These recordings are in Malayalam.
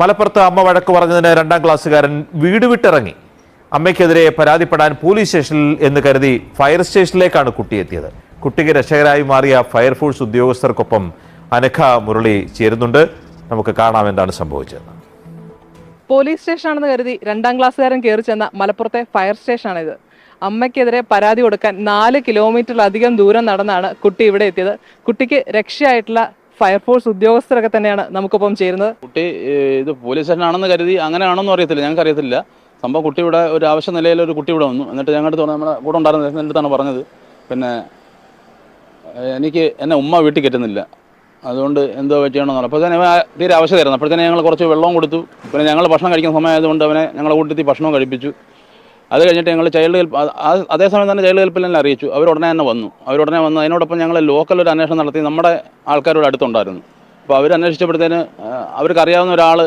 മലപ്പുറത്ത് അമ്മ വഴക്ക് പറഞ്ഞതിന് രണ്ടാം ക്ലാസ്സുകാരൻ വീട് വിട്ടിറങ്ങി. അമ്മയ്ക്കെതിരെ പരാതിപ്പെടാൻ പോലീസ് സ്റ്റേഷനിൽ എന്ന് കരുതി ഫയർ സ്റ്റേഷനിലേക്കാണ് കുട്ടി എത്തിയത് കുട്ടിക്ക് രക്ഷകരായി മാറിയ ഫയർഫോഴ്സ് ഉദ്യോഗസ്ഥർക്കൊപ്പം അനഘ മുരളി ചേരുന്നുണ്ട്. നമുക്ക് കാണാം എന്താണ് സംഭവിച്ചത്. പോലീസ് സ്റ്റേഷനാണെന്ന് കരുതി രണ്ടാം ക്ലാസ്സുകാരൻ കയറി ചെന്ന മലപ്പുറത്തെ ഫയർ സ്റ്റേഷനാണിത്. അമ്മയ്ക്കെതിരെ പരാതി കൊടുക്കാൻ നാല് കിലോമീറ്ററിലധികം ദൂരം നടന്നാണ് കുട്ടി ഇവിടെ എത്തിയത്. കുട്ടിക്ക് രക്ഷയായിട്ടുള്ള ഫയർഫോഴ്സ് ഉദ്യോഗസ്ഥരൊക്കെ തന്നെയാണ് നമുക്കൊപ്പം ചേരുന്നത്. കുട്ടി ഇത് പോലീസ് സ്റ്റേഷനാണെന്ന് കരുതി അങ്ങനെയാണെന്നും അറിയത്തില്ല. ഞങ്ങൾക്ക് അറിയത്തില്ല. സംഭവം കുട്ടി ഇവിടെ ഒരു ആവശ്യ നിലയിൽ ഒരു കുട്ടി ഇവിടെ വന്നു. എന്നിട്ട് ഞങ്ങളുടെ അടുത്ത് നമ്മുടെ കൂടെ ഉണ്ടായിരുന്ന എന്റെ പറഞ്ഞത്. പിന്നെ എനിക്ക് എന്നെ ഉമ്മ വീട്ടിൽ കയറ്റുന്നില്ല. അതുകൊണ്ട് എന്തോ പറ്റിയാണെന്ന് അപ്പോൾ തന്നെ തീരെ ആവശ്യമായിരുന്നു അപ്പോഴത്തേനെ ഞങ്ങൾ കുറച്ച് വെള്ളവും കൊടുത്തു. പിന്നെ ഞങ്ങൾ ഭക്ഷണം കഴിക്കുന്ന സമയമായതുകൊണ്ട് അവനെ ഞങ്ങളെ കൂട്ടിത്തി ഭക്ഷണവും കഴിപ്പിച്ചു. അത് കഴിഞ്ഞിട്ട് ഞങ്ങൾ ചൈൽഡ് ഹെൽപ്പ് അതേസമയം തന്നെ ചൈൽഡ് ഹെൽപ്പിൽ അറിയിച്ചു. അവർ ഉടനെ തന്നെ വന്നു. അവർ ഉടനെ വന്നു അതിനോടൊപ്പം ഞങ്ങൾ ലോക്കൽ ഒരു അന്വേഷണം നടത്തി. നമ്മുടെ ആൾക്കാരോട് അടുത്തുണ്ടായിരുന്നു. അപ്പോൾ അവർ അന്വേഷിച്ചപ്പോഴത്തേന് അവർക്കറിയാവുന്ന ഒരാൾ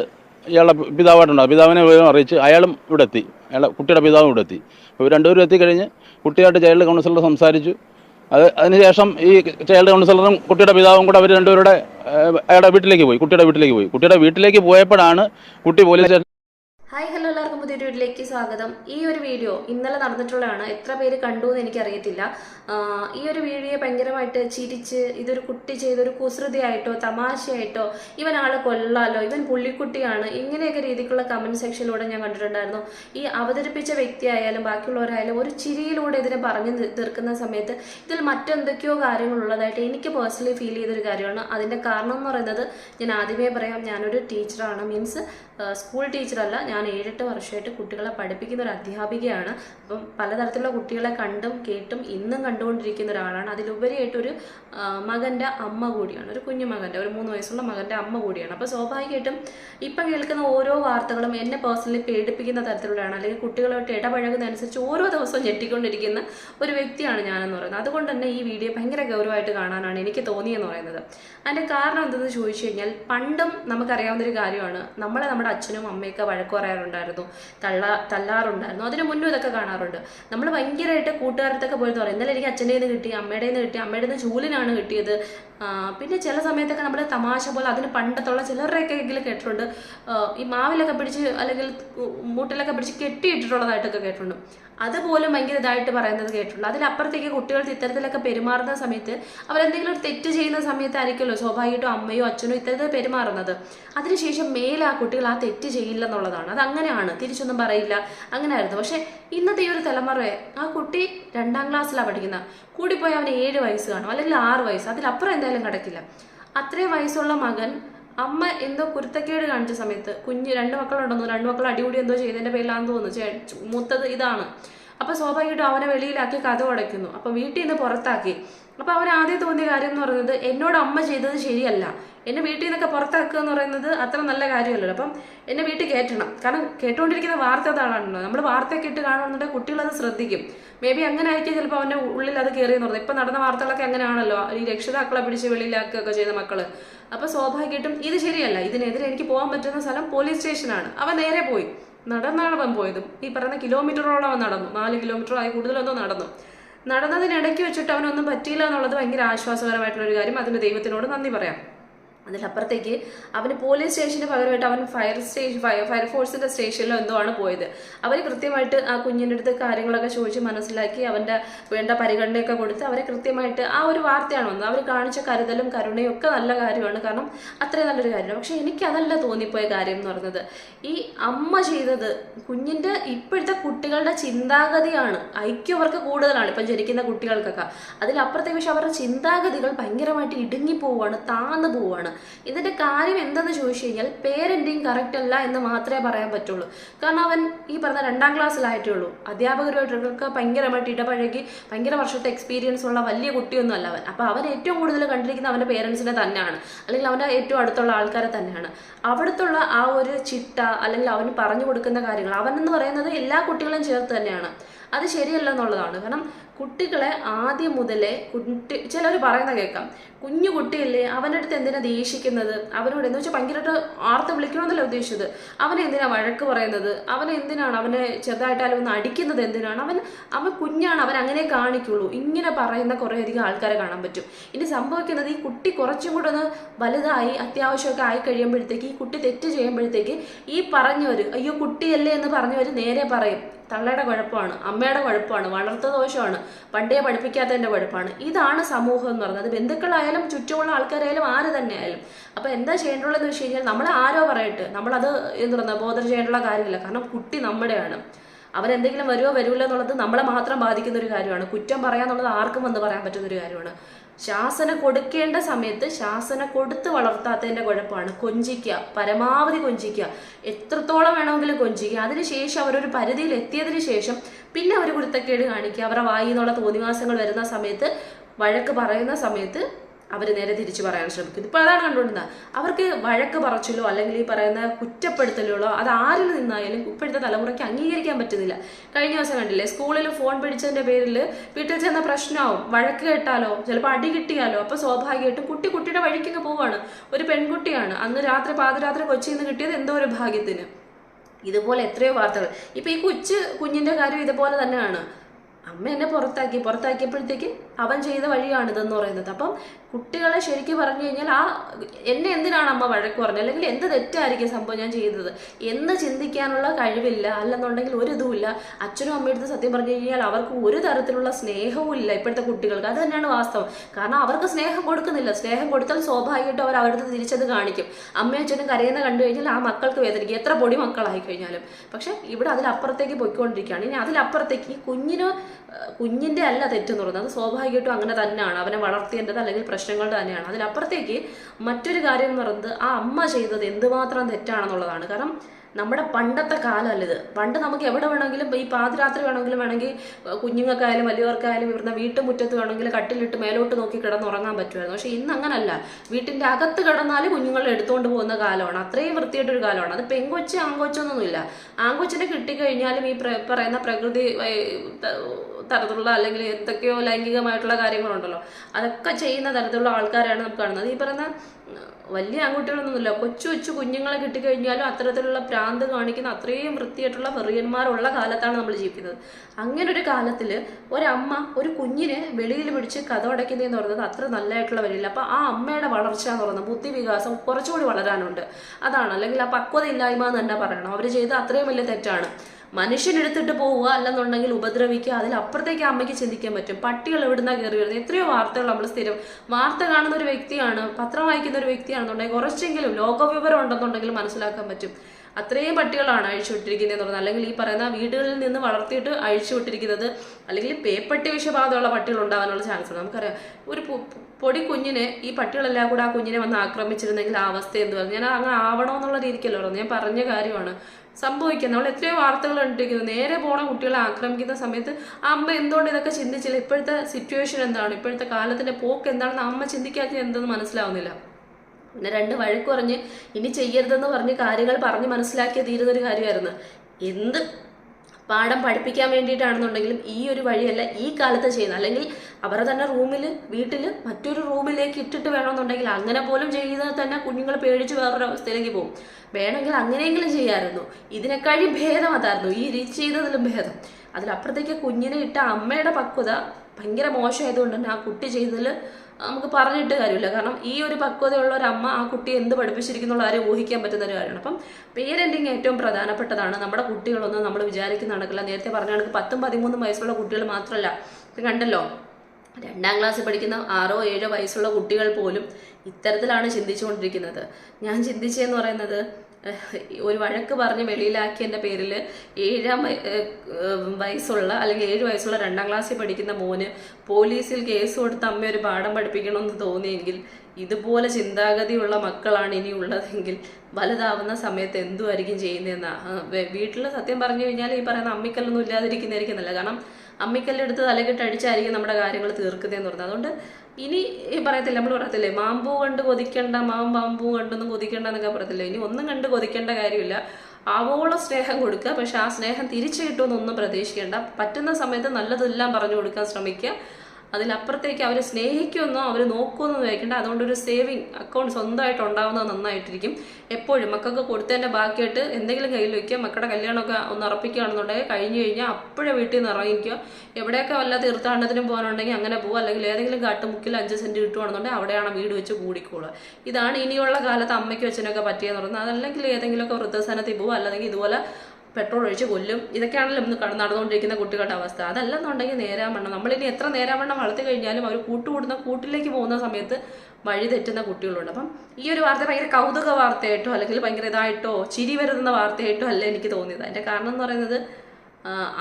ഇയാളുടെ പിതാവായിട്ടുണ്ട് പിതാവിനെ വിവരം അറിയിച്ച് അയാളും ഇവിടെ എത്തി. അയാളെ കുട്ടിയുടെ പിതാവും ഇവിടെ എത്തി. അപ്പോൾ രണ്ടുപേരും എത്തിക്കഴിഞ്ഞ് കുട്ടിയായിട്ട് ചൈൽഡ് കൗൺസിലർ സംസാരിച്ചു. അത് അതിനുശേഷം ഈ ചൈൽഡ് കൗൺസിലറും കുട്ടിയുടെ പിതാവും കൂടെ അവർ രണ്ടുപേരുടെ അയാളുടെ വീട്ടിലേക്ക് പോയി. കുട്ടിയുടെ വീട്ടിലേക്ക് പോയി. കുട്ടിയുടെ വീട്ടിലേക്ക് പോയപ്പോഴാണ് കുട്ടി പോലീസ് സ്വാഗതം. ഈ ഒരു വീഡിയോ ഇന്നലെ നടന്നിട്ടുള്ളതാണ്. എത്ര പേര് കണ്ടു എന്ന് എനിക്കറിയത്തില്ല. ഈ ഒരു വീഡിയോ ഭയങ്കരമായിട്ട് ചിരിച്ച് ഇതൊരു കുട്ടി ചെയ്തൊരു കുസൃതിയായിട്ടോ തമാശയായിട്ടോ ഇവൻ ആളെ കൊല്ലാലോ ഇവൻ പുള്ളിക്കുട്ടിയാണ് ഇങ്ങനെയൊക്കെ രീതിക്കുള്ള കമന്റ് സെക്ഷനിലൂടെ ഞാൻ കണ്ടിട്ടുണ്ടായിരുന്നു. ഈ അവതരിപ്പിച്ച വ്യക്തിയായാലും ബാക്കിയുള്ളവരായാലും ഒരു ചിരിയിലൂടെ ഇതിനെ പറഞ്ഞു തീർക്കുന്ന സമയത്ത് ഇതിൽ മറ്റെന്തൊക്കെയോ കാര്യങ്ങളുള്ളതായിട്ട് എനിക്ക് പേഴ്സണലി ഫീൽ ചെയ്തൊരു കാര്യമാണ്. അതിന്റെ കാരണം എന്ന് പറയുന്നത് ഞാൻ ആദ്യമേ പറയാം ഞാനൊരു ടീച്ചറാണ് മീൻസ് സ്കൂൾ ടീച്ചറല്ല ഞാൻ ഏഴെട്ട് വർഷമായിട്ട് കുട്ടികളെ പഠിപ്പിക്കുന്ന ഒരു അധ്യാപികയാണ്. അപ്പം പലതരത്തിലുള്ള കുട്ടികളെ കണ്ടും കേട്ടും ഇന്നും കണ്ടുകൊണ്ടിരിക്കുന്ന ഒരാളാണ്. അതിലുപരിയായിട്ട് ഒരു മകന്റെ അമ്മ കൂടിയാണ്. ഒരു കുഞ്ഞു മകന്റെ ഒരു മൂന്ന് വയസ്സുള്ള മകന്റെ അമ്മ കൂടിയാണ്. അപ്പോൾ സ്വാഭാവികമായിട്ടും ഇപ്പം കേൾക്കുന്ന ഓരോ വാർത്തകളും എന്നെ പേഴ്സണലി പേടിപ്പിക്കുന്ന തരത്തിലുള്ളതാണ്. അല്ലെങ്കിൽ കുട്ടികളുമായിട്ട് ഇടപഴകുന്നതനുസരിച്ച് ഓരോ ദിവസവും ഞെട്ടിക്കൊണ്ടിരിക്കുന്ന ഒരു വ്യക്തിയാണ് ഞാനെന്ന് പറയുന്നത്. അതുകൊണ്ട് തന്നെ ഈ വീഡിയോ ഭയങ്കര ഗൗരവമായിട്ട് കാണാനാണ് എനിക്ക് തോന്നിയെന്ന് പറയുന്നത്. അതിന്റെ കാരണം എന്തെന്ന് ചോദിച്ചു കഴിഞ്ഞാൽ പണ്ടും നമുക്കറിയാവുന്നൊരു കാര്യമാണ്. നമ്മളെ നമ്മുടെ അച്ഛനും അമ്മയൊക്കെ വഴക്ക് പറയാറുണ്ടായിരുന്നു. തള്ള തല്ലാറുണ്ടായിരുന്നു. അതിന് മുന്നും ഇതൊക്കെ കാണാറുണ്ട്. നമ്മൾ ഭയങ്കരമായിട്ട് കൂട്ടുകാരത്തൊക്കെ പോയി പറയും ഇന്നലെ എനിക്ക് അച്ഛന്റെ നിന്ന് കിട്ടി അമ്മയുടെ നിന്ന് കിട്ടി അമ്മയുടെ നിന്ന് ചൂലിനാണ് കിട്ടിയത്. പിന്നെ ചില സമയത്തൊക്കെ നമ്മൾ തമാശ പോലെ അതിന് പണ്ടത്തുള്ള ചിലരുടെയൊക്കെ എങ്കിലും കേട്ടിട്ടുണ്ട്. ഈ മാവിലൊക്കെ പിടിച്ച് അല്ലെങ്കിൽ മൂട്ടിലൊക്കെ പിടിച്ച് കെട്ടിയിട്ടിട്ടുള്ളതായിട്ടൊക്കെ കേട്ടിട്ടുണ്ട്. അതുപോലും ഭയങ്കര ഇതായിട്ട് പറയുന്നത് കേട്ടുള്ളൂ അതിലപ്പുറത്തേക്ക് കുട്ടികൾ ഇത്തരത്തിലൊക്കെ പെരുമാറുന്ന സമയത്ത് അവരെന്തെങ്കിലും ഒരു തെറ്റ് ചെയ്യുന്ന സമയത്തായിരിക്കുമല്ലോ സ്വാഭാവികമായിട്ടും അമ്മയോ അച്ഛനോ ഇത്തരത്തിൽ പെരുമാറുന്നത്. അതിനുശേഷം മേലെ ആ കുട്ടികൾ ആ തെറ്റ് ചെയ്യില്ല എന്നുള്ളതാണ് അത് അങ്ങനെയാണ് തിരിച്ചൊന്നും പറയില്ല. അങ്ങനെയായിരുന്നു. പക്ഷെ ഇന്നത്തെ ഈ ഒരു തലമുറയെ ആ കുട്ടി രണ്ടാം ക്ലാസ്സിലാണ് പഠിക്കുന്നത് കൂടിപ്പോയി അവന് ഏഴ് വയസ്സ് കാണും. അല്ലെങ്കിൽ ആറ് വയസ്സ്. അതിലപ്പുറം എന്തായാലും കിടക്കില്ല. അത്രയും വയസ്സുള്ള മകൻ അമ്മ എന്തോ കുരുത്തക്കേട് കാണിച്ച സമയത്ത് കുഞ്ഞ് രണ്ട് മക്കളുണ്ടെന്നു രണ്ട് മക്കൾ അടിപൊളി എന്തോ ചെയ്തതിന്റെ പേരിലാന്ന് തോന്നുന്നു. ചേ- മൂത്തത് ഇതാണ്. അപ്പൊ സ്വാഭാവികമായിട്ടും അവനെ വെളിയിലാക്കി കഥ അടയ്ക്കുന്നു അപ്പൊ വീട്ടിൽ നിന്ന് പുറത്താക്കി. അപ്പൊ അവൻ ആദ്യം തോന്നിയ കാര്യം എന്ന് പറയുന്നത് എന്നോട് അമ്മ ചെയ്തത് ശരിയല്ല. എന്നെ വീട്ടിൽ നിന്നൊക്കെ പുറത്താക്കുക എന്ന് പറയുന്നത് അത്ര നല്ല കാര്യമല്ലല്ലോ. അപ്പം എന്നെ വീട്ടിൽ കയറ്റണം കാരണം കേട്ടുകൊണ്ടിരിക്കുന്ന വാർത്ത അതാണല്ലോ. നമ്മൾ വാർത്തയൊക്കെ ഇട്ട് കാണുന്നുണ്ടെങ്കിൽ കുട്ടികളത് ശ്രദ്ധിക്കും. മേ ബി അങ്ങനെ ആയിരിക്കും ചിലപ്പോൾ അവന്റെ ഉള്ളിൽ അത് കയറിയെന്ന് പറഞ്ഞു ഇപ്പം നടന്ന വാർത്തകളൊക്കെ അങ്ങനെയാണല്ലോ. ഈ രക്ഷിതാക്കളെ പിടിച്ച് വെളിയിലാക്കുകയൊക്കെ ചെയ്യുന്ന മക്കൾ. അപ്പോൾ സ്വാഭാവികമായിട്ടും ഇത് ശരിയല്ല. ഇതിനെതിരെ എനിക്ക് പോകാൻ പറ്റുന്ന സ്ഥലം പോലീസ് സ്റ്റേഷനാണ്. അവൻ നേരെ പോയി. നടന്നാണ് അവൻ പോയതും. ഈ പറയുന്ന കിലോമീറ്ററോളം അവൻ നടന്നു. നാല് കിലോമീറ്റർ ആയി കൂടുതലൊന്നും നടന്നു. നടന്നതിനിടയ്ക്ക് വെച്ചിട്ട് അവനൊന്നും പറ്റിയില്ല എന്നുള്ളത് ഭയങ്കര ആശ്വാസകരമായിട്ടുള്ള ഒരു കാര്യം. അതിന് ദൈവത്തിനോട് നന്ദി പറയാം. അതിലപ്പുറത്തേക്ക് അവന് പോലീസ് സ്റ്റേഷന് പകരമായിട്ട് അവൻ ഫയർ സ്റ്റേഷൻ ഫയർ ഫയർഫോഴ്സിന്റെ സ്റ്റേഷനിലോ എന്തോ ആണ് പോയത്. അവർ കൃത്യമായിട്ട് ആ കുഞ്ഞിന്റെ അടുത്ത് കാര്യങ്ങളൊക്കെ ചോദിച്ച് മനസ്സിലാക്കി അവന്റെ വേണ്ട പരിഗണനയൊക്കെ കൊടുത്ത് അവരെ കൃത്യമായിട്ട് ആ ഒരു വാർത്തയാണ് വന്നത്. അവർ കാണിച്ച കരുതലും കരുണയും ഒക്കെ നല്ല കാര്യമാണ്. കാരണം അത്രയും നല്ലൊരു കാര്യമാണ്. പക്ഷെ എനിക്ക് അതല്ല തോന്നിപ്പോയ കാര്യം എന്ന് പറയുന്നത്. ഈ അമ്മ ചെയ്തത് കുഞ്ഞിന്റെ ഇപ്പോഴത്തെ കുട്ടികളുടെ ചിന്താഗതിയാണ് ഐക്യം അവർക്ക് കൂടുതലാണ്. ഇപ്പം ജനിക്കുന്ന കുട്ടികൾക്കൊക്കെ. അതിലപ്പുറത്തേക്ക് പക്ഷെ അവരുടെ ചിന്താഗതികൾ ഭയങ്കരമായിട്ട് ഇടുങ്ങി പോവുകയാണ് താന്നു പോവാണ് ഇതിന്റെ കാര്യം എന്തെന്ന് ചോദിച്ചു കഴിഞ്ഞാൽ പേരന്റിങ് കറക്റ്റ് അല്ല എന്ന് മാത്രമേ പറയാൻ പറ്റുള്ളൂ. കാരണം അവൻ ഈ പറഞ്ഞ രണ്ടാം ക്ലാസ്സിലായിട്ടേ ഉള്ളൂ അധ്യാപകരുമായിട്ടൊക്കെ ഭയങ്കരമായിട്ട് ഇടപഴകി ഭയങ്കര വർഷത്തെ എക്സ്പീരിയൻസ് ഉള്ള വലിയ കുട്ടിയൊന്നും അല്ല അവൻ. അപ്പോൾ അവൻ ഏറ്റവും കൂടുതൽ കണ്ടിരിക്കുന്ന അവന്റെ പേരൻസിനെ തന്നെയാണ്. അല്ലെങ്കിൽ അവന്റെ ഏറ്റവും അടുത്തുള്ള ആൾക്കാരെ തന്നെയാണ്. അവിടുത്തുള്ള ആ ഒരു ചിട്ട അല്ലെങ്കിൽ അവന് പറഞ്ഞു കൊടുക്കുന്ന കാര്യങ്ങൾ അവനെന്ന് പറയുന്നത് എല്ലാ കുട്ടികളും ചേർത്ത് തന്നെയാണ്. അത് ശരിയല്ല എന്നുള്ളതാണ്. കാരണം കുട്ടികളെ ആദ്യം മുതലേ കുട്ടി ചിലർ പറയുന്ന കേൾക്കാം കുഞ്ഞു കുട്ടിയല്ലേ അവന്റെ അടുത്ത് എന്തിനാ ദേഷിക്കുന്നത്? അവനോട് എന്ന് വെച്ചാൽ ഭയങ്കരമായിട്ട് ആർത്ത് വിളിക്കണമെന്നല്ല ഉദ്ദേശിച്ചത്? അവനെ എന്തിനാ വഴക്ക് പറയുന്നത്? അവനെ എന്തിനാണ് അവനെ ചെറുതായിട്ടാലും ഒന്ന് അടിക്കുന്നത് എന്തിനാണ്? അവൻ അവൻ കുഞ്ഞാണ് അവൻ അങ്ങനെ കാണിക്കുള്ളൂ. ഇങ്ങനെ പറയുന്ന കുറേയധികം ആൾക്കാരെ കാണാൻ പറ്റും. ഇനി സംഭവിക്കുന്നത് ഈ കുട്ടി കുറച്ചും കൂടെ ഒന്ന് വലുതായി അത്യാവശ്യമൊക്കെ ആയി കഴിയുമ്പോഴത്തേക്ക് ഈ കുട്ടി തെറ്റ് ചെയ്യുമ്പോഴത്തേക്ക് ഈ പറഞ്ഞവർ അയ്യോ കുട്ടിയല്ലേ എന്ന് പറഞ്ഞവർ നേരെ പറയും. തള്ളയുടെ കുഴപ്പമാണ് അമ്മയുടെ കുഴപ്പമാണ് വളർത്തു ദോഷമാണ് പണ്ടേ പഠിപ്പിക്കാത്തതിന്റെ കുഴപ്പമാണ്. ഇതാണ് സമൂഹം എന്ന് പറയുന്നത് ബന്ധുക്കളായാലും ചുറ്റുമുള്ള ആൾക്കാരായാലും ആര് തന്നെ ആയാലും അപ്പോൾ എന്താ ചെയ്യേണ്ടുള്ളതെന്ന് വെച്ച് കഴിഞ്ഞാൽ നമ്മൾ ആരോ പറയട്ടെ നമ്മളത് എന്ന് പറയുന്നത് ബോധം ചെയ്യേണ്ടുള്ള കാര്യമില്ല. കാരണം കുട്ടി നമ്മുടെയാണ്. അവരെന്തെങ്കിലും വരുമോ വരില്ല എന്നുള്ളത് നമ്മളെ മാത്രം ബാധിക്കുന്ന ഒരു കാര്യമാണ്. കുറ്റം പറയാന്നുള്ളത് ആർക്കും വന്ന് പറയാൻ പറ്റുന്ന ഒരു കാര്യമാണ്. ശാസന കൊടുക്കേണ്ട സമയത്ത് ശാസന കൊടുത്ത് വളർത്താത്തതിന്റെ കുഴപ്പമാണ്. കൊഞ്ചിക്കുക പരമാവധി കൊഞ്ചിക്കുക. എത്രത്തോളം വേണമെങ്കിലും കൊഞ്ചിക്കുക. അതിനുശേഷം അവരൊരു പരിധിയിൽ എത്തിയതിന് ശേഷം പിന്നെ അവർ കുരുത്തക്കേട് കാണിക്കുക. അവരുടെ വായിൽ നിന്നുള്ള തോന്നിവാസങ്ങൾ വരുന്ന സമയത്ത് വഴക്ക് പറയുന്ന സമയത്ത് അവർ നേരെ തിരിച്ചു പറയാൻ ശ്രമിക്കുന്നു. ഇപ്പോൾ അതാണ് കണ്ടുകൊണ്ടിരുന്നത്. അവർക്ക് വഴക്ക് പറച്ചിലോ അല്ലെങ്കിൽ ഈ പറയുന്ന കുറ്റപ്പെടുത്തലുകളോ അത് ആരിൽ നിന്നായാലും ഇപ്പോഴത്തെ തലമുറയ്ക്ക് അംഗീകരിക്കാൻ പറ്റുന്നില്ല. കഴിഞ്ഞ ദിവസം കണ്ടില്ലേ സ്കൂളിൽ ഫോൺ പിടിച്ചതിന്റെ പേരിൽ വീട്ടിൽ ചെന്ന പ്രശ്നമാവും വഴക്ക് കേട്ടാലോ ചിലപ്പോൾ അടി കിട്ടിയാലോ അപ്പോൾ സ്വാഭാവികമായിട്ടും കുട്ടി കുട്ടിയുടെ വഴിക്കൊക്കെ പോവാണ്. ഒരു പെൺകുട്ടിയാണ്. അന്ന് രാത്രി പാതിരാത്രി കൊച്ചിയിൽ നിന്ന് കിട്ടിയത് എന്തോ ഒരു ഭാഗ്യത്തിന്. ഇതുപോലെ എത്രയോ വാർത്തകൾ. ഇപ്പോൾ ഈ കൊച്ചു കുഞ്ഞിന്റെ കാര്യം ഇതുപോലെ തന്നെയാണ്. അമ്മ എന്നെ പുറത്താക്കി പുറത്താക്കിയപ്പോഴത്തേക്ക് അവൻ ചെയ്ത വഴിയാണിതെന്ന് പറയുന്നത്. അപ്പം കുട്ടികളെ ശരിക്കും പറഞ്ഞു കഴിഞ്ഞാൽ ആ എന്നെ എന്തിനാണ് അമ്മ വഴക്ക് പറഞ്ഞത്? അല്ലെങ്കിൽ എന്ത് തെറ്റായിരിക്കും സംഭവം ഞാൻ ചെയ്തത്? എന്ന് ചിന്തിക്കാനുള്ള കഴിവില്ല. അല്ലെന്നുണ്ടെങ്കിൽ ഒരു ഇതുമില്ല അച്ഛനും അമ്മയുടെ അടുത്ത് സത്യം പറഞ്ഞു കഴിഞ്ഞാൽ അവർക്ക് ഒരു തരത്തിലുള്ള സ്നേഹവും ഇല്ല ഇപ്പോഴത്തെ കുട്ടികൾക്ക്. അത് തന്നെയാണ് വാസ്തവം. കാരണം അവർക്ക് സ്നേഹം കൊടുക്കുന്നില്ല. സ്നേഹം കൊടുത്താൽ സ്വാഭാവികമായിട്ട് അവർ അവരുടെ തിരിച്ചത് കാണിക്കും. അമ്മയും അച്ഛനും കരയുന്ന കണ്ടു കഴിഞ്ഞാൽ ആ മക്കൾക്ക് വേദനിക്കും. എത്ര പൊടി മക്കളായി കഴിഞ്ഞാലും പക്ഷെ ഇവിടെ അതിലപ്പുറത്തേക്ക് പോയിക്കൊണ്ടിരിക്കുകയാണ്. ഇനി അതിലപ്പുറത്തേക്ക് ഈ കുഞ്ഞിന് ഏഹ്, കുഞ്ഞിന്റെ അല്ല തെറ്റെന്ന് പറയുന്നത്. അത് സ്വാഭാവികമായിട്ടും അങ്ങനെ തന്നെയാണ്. അവനെ വളർത്തേണ്ടത് അല്ലെങ്കിൽ പ്രശ്നങ്ങളുടെ തന്നെയാണ്. അതിലപ്പുറത്തേക്ക് മറ്റൊരു കാര്യം എന്ന് പറയുന്നത് ആ അമ്മ ചെയ്തത് എന്തുമാത്രം തെറ്റാണെന്നുള്ളതാണ്. കാരണം നമ്മുടെ പണ്ടത്തെ കാലമല്ല ഇത്. പണ്ട് നമുക്ക് എവിടെ വേണമെങ്കിലും ഈ പാതിരാത്രി വേണമെങ്കിലും വേണമെങ്കിൽ കുഞ്ഞുങ്ങൾക്കായാലും വലിയവർക്കായാലും ഇവിടുന്ന് വീട്ടുമുറ്റത്ത് വേണമെങ്കിൽ കട്ടിലിട്ട് മേലോട്ട് നോക്കി കിടന്നുറങ്ങാൻ പറ്റുമായിരുന്നു. പക്ഷേ ഇന്ന് അങ്ങനല്ല. വീട്ടിന്റെ അകത്ത് കിടന്നാൽ കുഞ്ഞുങ്ങളെ എടുത്തുകൊണ്ട് പോകുന്ന കാലമാണ്. അത്രയും വൃത്തിയായിട്ടൊരു കാലമാണ്. അത് പെങ്കൊച്ച് ആങ്കൊച്ചൊന്നുമില്ല ആങ്കൊച്ചിനെ കിട്ടിക്കഴിഞ്ഞാലും ഈ പറയുന്ന പ്രകൃതി തരത്തിലുള്ള അല്ലെങ്കിൽ എന്തൊക്കെയോ ലൈംഗികമായിട്ടുള്ള കാര്യങ്ങളുണ്ടല്ലോ. അതൊക്കെ ചെയ്യുന്ന തരത്തിലുള്ള ആൾക്കാരാണ് നമുക്ക് കാണുന്നത്. ഈ പറയുന്ന വലിയ ആൺകുട്ടികളൊന്നുമില്ല കൊച്ചു കൊച്ചു കുഞ്ഞുങ്ങളെ കിട്ടിക്കഴിഞ്ഞാലും അത്തരത്തിലുള്ള പ്രാന്ത് കാണിക്കുന്ന അത്രയും വൃത്തിയായിട്ടുള്ള വെറിയന്മാരുള്ള കാലത്താണ് നമ്മൾ ജീവിക്കുന്നത്. അങ്ങനെ ഒരു കാലത്തിൽ ഒരമ്മ ഒരു കുഞ്ഞിനെ വെളിയിൽ പിടിച്ച് കഥ അടയ്ക്കുന്നതെന്ന് പറയുന്നത് അത്ര നല്ലതായിട്ടുള്ള വരില്ല. അപ്പോൾ ആ അമ്മയുടെ വളർച്ച എന്ന് പറയുന്നത് ബുദ്ധി വികാസം കുറച്ചുകൂടി വളരാനുണ്ട്. അതാണ്. അല്ലെങ്കിൽ ആ പക്വത ഇല്ലായ്മ എന്ന് തന്നെ പറയണം. അവർ ചെയ്ത അത്രയും വലിയ തെറ്റാണ്. മനുഷ്യനെടുത്തിട്ട് പോവുക അല്ലെന്നുണ്ടെങ്കിൽ ഉപദ്രവിക്കുക അതിലപ്പുറത്തേക്ക് അമ്മയ്ക്ക് ചിന്തിക്കാൻ പറ്റും. പട്ടികൾ എവിടുന്നാ കയറി വരുന്നത്? എത്രയോ വാർത്തകൾ നമ്മൾ സ്ഥിരം വാർത്ത കാണുന്ന ഒരു വ്യക്തിയാണ് പത്രം വായിക്കുന്ന ഒരു വ്യക്തിയാണെന്നുണ്ടെങ്കിൽ കുറച്ചെങ്കിലും ലോകവിവരം ഉണ്ടെന്നുണ്ടെങ്കിൽ മനസ്സിലാക്കാൻ പറ്റും. അത്രയും പട്ടികളാണ് അഴിച്ചുവിട്ടിരിക്കുന്നത് എന്ന് അല്ലെങ്കിൽ ഈ പറയുന്ന വീടുകളിൽ നിന്ന് വളർത്തിയിട്ട് അഴിച്ചുവിട്ടിരിക്കുന്നത് അല്ലെങ്കിൽ പേപ്പട്ടി വിഷബാധമുള്ള പട്ടികൾ ഉണ്ടാകാനുള്ള ചാൻസ് ഉണ്ട്. നമുക്കറിയാം ഒരു പൊടി കുഞ്ഞിനെ ഈ പട്ടികളെല്ലാം കൂടെ ആ കുഞ്ഞിനെ വന്ന് ആക്രമിച്ചിരുന്നെങ്കിൽ ആ അവസ്ഥ എന്ത് പറഞ്ഞു ഞാൻ അങ്ങനെ ആവണമെന്നുള്ള രീതിക്കല്ലോ പറഞ്ഞു ഞാൻ പറഞ്ഞ കാര്യമാണ്. സംഭവിക്കുന്നത്. നമ്മൾ എത്രയോ വാർത്തകൾ കണ്ടിരിക്കുന്നു. നേരെ പോണ കുട്ടികളെ ആക്രമിക്കുന്ന സമയത്ത് അമ്മ എന്തുകൊണ്ട് ഇതൊക്കെ ചിന്തിച്ചില്ല? ഇപ്പോഴത്തെ സിറ്റുവേഷൻ എന്താണ്? ഇപ്പോഴത്തെ കാലത്തിന്റെ പോക്ക് എന്താണെന്ന് അമ്മ ചിന്തിക്കാത്തത് എന്തെന്ന് മനസ്സിലാവുന്നില്ല. പിന്നെ രണ്ട് വഴക്ക് പറഞ്ഞ് ഇനി ചെയ്യരുതെന്ന് പറഞ്ഞ് കാര്യങ്ങൾ പറഞ്ഞ് മനസ്സിലാക്കിയ തീരുന്നൊരു കാര്യമായിരുന്നു. എന്ത് പാഠം പഠിപ്പിക്കാൻ വേണ്ടിയിട്ടാണെന്നുണ്ടെങ്കിലും ഈ ഒരു വഴിയല്ല ഈ കാലത്ത് ചെയ്യുന്നത്. അല്ലെങ്കിൽ അവരെ തന്നെ റൂമിൽ വീട്ടിൽ മറ്റൊരു റൂമിലേക്ക് ഇട്ടിട്ട് വേണമെന്നുണ്ടെങ്കിൽ അങ്ങനെ പോലും ചെയ്യുന്നത് തന്നെ കുഞ്ഞുങ്ങൾ പേടിച്ച് വേറൊരു അവസ്ഥയിലേക്ക് പോകും. വേണമെങ്കിൽ അങ്ങനെയെങ്കിലും ചെയ്യാമായിരുന്നു. ഇതിനെക്കാളും ഭേദം അതായിരുന്നു. ഈ രീതി ചെയ്തതിലും ഭേദം. അതിലപ്പുറത്തേക്ക് കുഞ്ഞിനെ ഇട്ട അമ്മയുടെ പക്വത ഭയങ്കര മോശമായതുകൊണ്ട് തന്നെ ആ കുട്ടി ചെയ്തതിൽ നമുക്ക് പറഞ്ഞിട്ട് കാര്യമില്ല. കാരണം ഈ ഒരു പക്വതയുള്ള ഒരു അമ്മ ആ കുട്ടിയെ എന്ത് പഠിപ്പിച്ചിരിക്കുന്നു ആരും ഊഹിക്കാൻ പറ്റുന്ന ഒരു കാര്യമാണ്. അപ്പം പേരന്റിങ് ഏറ്റവും പ്രധാനപ്പെട്ടതാണ്. നമ്മുടെ കുട്ടികളൊന്നും നമ്മൾ വിചാരിക്കുന്ന നടക്കില്ല നേരത്തെ പറഞ്ഞ കണക്ക് പത്തും പതിമൂന്നും വയസ്സുള്ള കുട്ടികൾ മാത്രമല്ല. കണ്ടല്ലോ? രണ്ടാം ക്ലാസ്സിൽ പഠിക്കുന്ന ആറോ ഏഴോ വയസ്സുള്ള കുട്ടികൾ പോലും ഇത്തരത്തിലാണ് ചിന്തിച്ചുകൊണ്ടിരിക്കുന്നത്. ഞാൻ ചിന്തിച്ചതെന്ന് പറയുന്നത് ഒരു വഴക്ക് പറഞ്ഞ് വെളിയിലാക്കിയതിന്റെ പേരിൽ ഏഴാം വയസ്സുള്ള അല്ലെങ്കിൽ ഏഴ് വയസ്സുള്ള രണ്ടാം ക്ലാസ്സിൽ പഠിക്കുന്ന മോന് പോലീസിൽ കേസ് കൊടുത്ത് അമ്മ ഒരു പാഠം പഠിപ്പിക്കണമെന്ന് തോന്നിയെങ്കിൽ ഇതുപോലെ ചിന്താഗതിയുള്ള മക്കളാണ് ഇനി ഉള്ളതെങ്കിൽ വലുതാവുന്ന സമയത്ത് എന്തുമായിരിക്കും ചെയ്യുന്നതെന്ന്? വീട്ടിൽ സത്യം പറഞ്ഞു കഴിഞ്ഞാൽ ഈ പറയുന്ന അമ്മിക്കല്ലൊന്നും ഇല്ലാതിരിക്കുന്നതായിരിക്കും നല്ല കാരണം അമ്മിക്കല്ലെടുത്ത് തലകെട്ട് അടിച്ചായിരിക്കും നമ്മുടെ കാര്യങ്ങൾ തീർക്കുന്നതെന്ന് പറഞ്ഞത്. അതുകൊണ്ട് ഇനി പറയത്തില്ല നമ്മൾ പറയത്തില്ലേ മാമ്പൂ കണ്ട് കൊതിക്കണ്ട മാം പാമ്പൂ കണ്ടൊന്നും കൊതിക്കണ്ട എന്നൊക്കെ പറയത്തില്ലേ? ഇനി ഒന്നും കണ്ട് കൊതിക്കേണ്ട കാര്യമില്ല. ആവോളം സ്നേഹം കൊടുക്കുക പക്ഷെ ആ സ്നേഹം തിരിച്ചു കിട്ടുമെന്നൊന്നും പ്രതീക്ഷിക്കേണ്ട. പറ്റുന്ന സമയത്ത് നല്ലതെല്ലാം പറഞ്ഞു കൊടുക്കാൻ ശ്രമിക്കുക. അതിലപ്പുറത്തേക്ക് അവർ സ്നേഹിക്കുമെന്നോ അവർ നോക്കുമെന്നോ ചോദിക്കേണ്ട. അതുകൊണ്ട് ഒരു സേവിങ് അക്കൗണ്ട് സ്വന്തമായിട്ട് ഉണ്ടാവുന്നത് നന്നായിട്ടിരിക്കും. എപ്പോഴും മക്കൾക്ക് കൊടുത്തതിന്റെ ബാക്കിയായിട്ട് എന്തെങ്കിലും കയ്യിൽ വയ്ക്കുക മക്കളുടെ കല്യാണമൊക്കെ ഒന്ന് ഉറപ്പിക്കുകയാണെന്നുണ്ടെങ്കിൽ കഴിഞ്ഞ് കഴിഞ്ഞാൽ അപ്പോഴേ വീട്ടിൽ നിന്ന് ഇറങ്ങിക്കുക എവിടെയൊക്കെ വല്ല തീർത്ഥാടനത്തിനും പോകാനുണ്ടെങ്കിൽ അങ്ങനെ പോകുക അല്ലെങ്കിൽ ഏതെങ്കിലും കാട്ടുമുക്കിൽ അഞ്ച് സെന്റ് കിട്ടുകയാണെന്നുണ്ടെങ്കിൽ അവിടെയാണ് വീട് വെച്ച് കൂടിക്കോളുക. ഇതാണ് ഇനിയുള്ള കാലത്ത് അമ്മയ്ക്കും അച്ഛനൊക്കെ പറ്റിയെന്ന് പറയുന്നത്. അതല്ലെങ്കിൽ ഏതെങ്കിലുമൊക്കെ വൃദ്ധസ്ഥാനത്തിൽ പോകുക അല്ലെങ്കിൽ ഇതുപോലെ പെട്രോൾ ഒഴിച്ച് കൊല്ലും. ഇതൊക്കെയാണല്ലോ ഇന്ന് നടന്നുകൊണ്ടിരിക്കുന്ന കുട്ടികളുടെ അവസ്ഥ. അതല്ലെന്നുണ്ടെങ്കിൽ നേരാവണ്ണം നമ്മളിനി എത്ര നേരാവണ്ണം വളർത്തി കഴിഞ്ഞാലും അവർ കൂട്ടുകൂടുന്ന കൂട്ടിലേക്ക് പോകുന്ന സമയത്ത് വഴി തെറ്റുന്ന കുട്ടികളുണ്ട്. അപ്പം ഈ ഒരു വാർത്ത ഭയങ്കര കൗതുക വാർത്തയായിട്ടോ അല്ലെങ്കിൽ ഭയങ്കര ഇതായിട്ടോ ചിരി വരുന്ന വാർത്തയായിട്ടോ അല്ല എനിക്ക് തോന്നിയത്. അതിന്റെ കാരണം എന്ന് പറയുന്നത്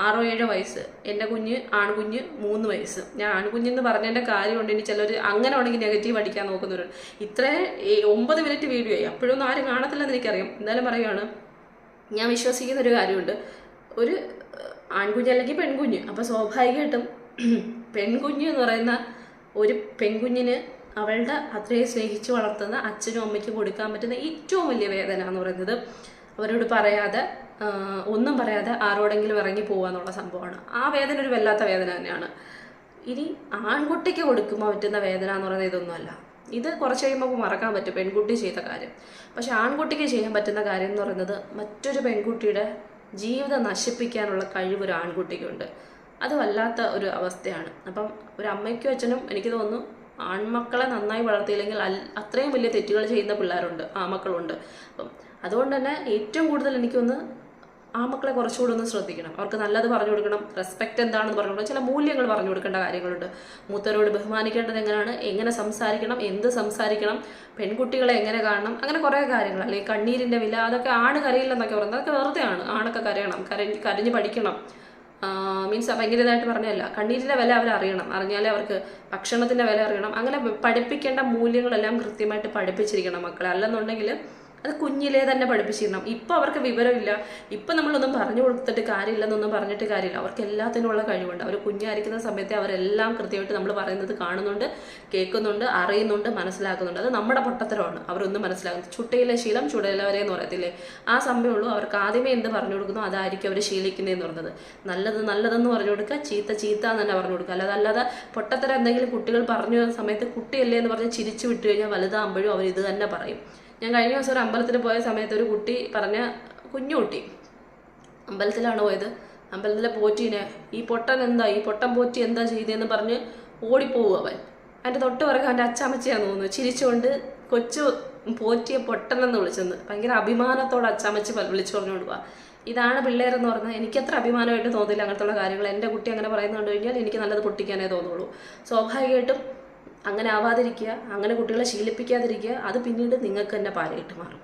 ആറോ ഏഴോ വയസ്സ്. എന്റെ കുഞ്ഞ് ആൺകുഞ്ഞ് മൂന്ന് വയസ്സ്. ഞാൻ ആൺകുഞ്ഞെന്ന് പറഞ്ഞതിന്റെ കാര്യമുണ്ട്. ഇനി ചിലർ അങ്ങനെ ഉണ്ടെങ്കിൽ നെഗറ്റീവ് അടിക്കാൻ നോക്കുന്നവരുണ്ട്. ഇത്രയും ഒമ്പത് മിനിറ്റ് വീഡിയോ ആയി. അപ്പോഴൊന്നും ആരും കാണത്തില്ലെന്ന് എനിക്കറിയാം. എന്തായാലും പറയുകയാണ് ഞാൻ വിശ്വസിക്കുന്ന ഒരു കാര്യമുണ്ട്. ഒരു ആൺകുഞ്ഞ് അല്ലെങ്കിൽ പെൺകുഞ്ഞ്. അപ്പോൾ സ്വാഭാവികമായിട്ടും പെൺകുഞ്ഞ് എന്ന് പറയുന്ന ഒരു പെൺകുഞ്ഞിന് അവളുടെ അത്രയും സ്നേഹിച്ച് വളർത്തുന്ന അച്ഛനും അമ്മയ്ക്കും കൊടുക്കാൻ പറ്റുന്ന ഏറ്റവും വലിയ വേദന എന്ന് പറയുന്നത് അവരോട് പറയാതെ ഒന്നും പറയാതെ ആരോടെങ്കിലും ഇറങ്ങി പോകുക എന്നുള്ള സംഭവമാണ്. ആ വേദന ഒരു വല്ലാത്ത വേദന തന്നെയാണ്. ഇനി ആൺകുട്ടിക്ക് കൊടുക്കുമ്പോൾ പറ്റുന്ന വേദന എന്ന് പറയുന്നത് ഇതൊന്നുമല്ല. ഇത് കുറച്ച് കഴിയുമ്പോൾ മറക്കാൻ പറ്റും പെൺകുട്ടി ചെയ്ത കാര്യം. പക്ഷെ ആൺകുട്ടിക്ക് ചെയ്യാൻ പറ്റുന്ന കാര്യം എന്ന് പറയുന്നത് മറ്റൊരു പെൺകുട്ടിയുടെ ജീവിതം നശിപ്പിക്കാനുള്ള കഴിവ് ഒരു ആൺകുട്ടിക്കുണ്ട്. അത് വല്ലാത്ത ഒരു അവസ്ഥയാണ്. അപ്പം ഒരു അമ്മയ്ക്കും അച്ഛനും എനിക്ക് തോന്നുന്നു ആൺമക്കളെ നന്നായി വളർത്തിയില്ലെങ്കിൽ അത്രയും വലിയ തെറ്റുകൾ ചെയ്യുന്ന പിള്ളേരുണ്ട് ആമക്കളുണ്ട് അപ്പം അതുകൊണ്ട് തന്നെ ഏറ്റവും കൂടുതൽ എനിക്കൊന്ന് ആ മക്കളെ കുറച്ചുകൂടെ ഒന്ന് ശ്രദ്ധിക്കണം. അവർക്ക് നല്ലത് പറഞ്ഞു കൊടുക്കണം റെസ്പെക്റ്റ് എന്താണെന്ന് പറഞ്ഞു കൊടുക്കണം. ചില മൂല്യങ്ങൾ പറഞ്ഞു കൊടുക്കേണ്ട കാര്യങ്ങളുണ്ട്. മൂത്തരോട് ബഹുമാനിക്കേണ്ടത് എങ്ങനെയാണ്? എങ്ങനെ സംസാരിക്കണം? എന്ത് സംസാരിക്കണം? പെൺകുട്ടികളെ എങ്ങനെ കാണണം? അങ്ങനെ കുറേ കാര്യങ്ങൾ. അല്ലെങ്കിൽ കണ്ണീരിന്റെ വില അതൊക്കെ ആണ് കരയില്ലെന്നൊക്കെ പറയുന്നത് അതൊക്കെ വെറുതെ ആണ് ആണൊക്കെ കരയണം. കരഞ്ഞ് കരഞ്ഞ് പഠിക്കണം. മീൻസ് ഭയങ്കരതായിട്ട് പറഞ്ഞല്ല കണ്ണീരിന്റെ വില അവർ അറിയണം. അറിഞ്ഞാലേ അവർക്ക് ഭക്ഷണത്തിന്റെ വില അറിയണം. അങ്ങനെ പഠിപ്പിക്കേണ്ട മൂല്യങ്ങളെല്ലാം കൃത്യമായിട്ട് പഠിപ്പിച്ചിരിക്കണം മക്കളെ. അല്ലെന്നുണ്ടെങ്കിൽ അത് കുഞ്ഞിലേ തന്നെ പഠിപ്പിച്ചിരണം ഇപ്പം അവർക്ക് വിവരമില്ല. ഇപ്പം നമ്മളൊന്നും പറഞ്ഞു കൊടുത്തിട്ട് കാര്യമില്ലെന്നൊന്നും പറഞ്ഞിട്ട് കാര്യമില്ല. അവർക്ക് എല്ലാത്തിനുമുള്ള കഴിവുണ്ട്. അവർ കുഞ്ഞായിരിക്കുന്ന സമയത്തെ അവരെല്ലാം കൃത്യമായിട്ട് നമ്മൾ പറയുന്നത് കാണുന്നുണ്ട് കേൾക്കുന്നുണ്ട് അറിയുന്നുണ്ട് മനസ്സിലാക്കുന്നുണ്ട്. അത് നമ്മുടെ പൊട്ടത്തരമാണ്. അവരൊന്നും മനസ്സിലാക്കുന്നത് ചുട്ടയിലെ ശീലം ചുടലവരെ എന്ന് പറയത്തില്ലേ? ആ സമയമുള്ളൂ അവർക്ക് ആദ്യമേ എന്ത് പറഞ്ഞു കൊടുക്കുന്നു അതായിരിക്കും അവർ ശീലിക്കുന്നതെന്ന് പറഞ്ഞത്. നല്ലത് നല്ലതെന്ന് പറഞ്ഞു കൊടുക്കുക ചീത്ത ചീത്ത എന്ന് തന്നെ പറഞ്ഞു കൊടുക്കുക. അല്ലാതെ അല്ലാതെ പൊട്ടത്തരം എന്തെങ്കിലും കുട്ടികൾ പറഞ്ഞു സമയത്ത് കുട്ടിയല്ലേ എന്ന് പറഞ്ഞ് ചിരിച്ചു വിട്ടു കഴിഞ്ഞാൽ വലുതാകുമ്പോഴും അവർ ഇത് തന്നെ പറയും. ഞാൻ കഴിഞ്ഞ ദിവസം ഒരു അമ്പലത്തിൽ പോയ സമയത്ത് ഒരു കുട്ടി പറഞ്ഞ കുഞ്ഞു കുട്ടി അമ്പലത്തിലാണ് പോയത്. അമ്പലത്തിലെ പോറ്റീനെ ഈ പൊട്ടൻ എന്താ? ഈ പൊട്ടൻ പോറ്റി എന്താ ചെയ്തതെന്ന് പറഞ്ഞ് ഓടിപ്പോവുക അവൻ. അതിന്റെ തൊട്ട് പിറകെ അവന്റെ അച്ചാമ്മച്ചിയാന്ന് തോന്നുന്നു. ചിരിച്ചുകൊണ്ട് കൊച്ചു പോറ്റിയെ പൊട്ടനെന്ന് വിളിച്ചെന്ന്. ഭയങ്കര അഭിമാനത്തോടെ അച്ചാമ്മച്ചി പ- വിളിച്ചു പറഞ്ഞുകൊണ്ട് ഇതാണ് പിള്ളേരെന്ന് പറഞ്ഞാൽ എനിക്കത്ര അഭിമാനമായിട്ട് തോന്നില്ല അങ്ങനത്തുള്ള കാര്യങ്ങൾ. എന്റെ കുട്ടി അങ്ങനെ പറയുന്നത് കണ്ടു കഴിഞ്ഞാൽ എനിക്ക് നല്ലത് പൊട്ടിക്കാനേ തോന്നുള്ളൂ. സ്വാഭാവികമായിട്ടും അങ്ങനെ ആവാതിരിക്കുക അങ്ങനെ കുട്ടികളെ ശീലിപ്പിക്കാതിരിക്കുക അത് പിന്നീട് നിങ്ങൾക്ക് തന്നെ പാരയിട്ട് മാറും.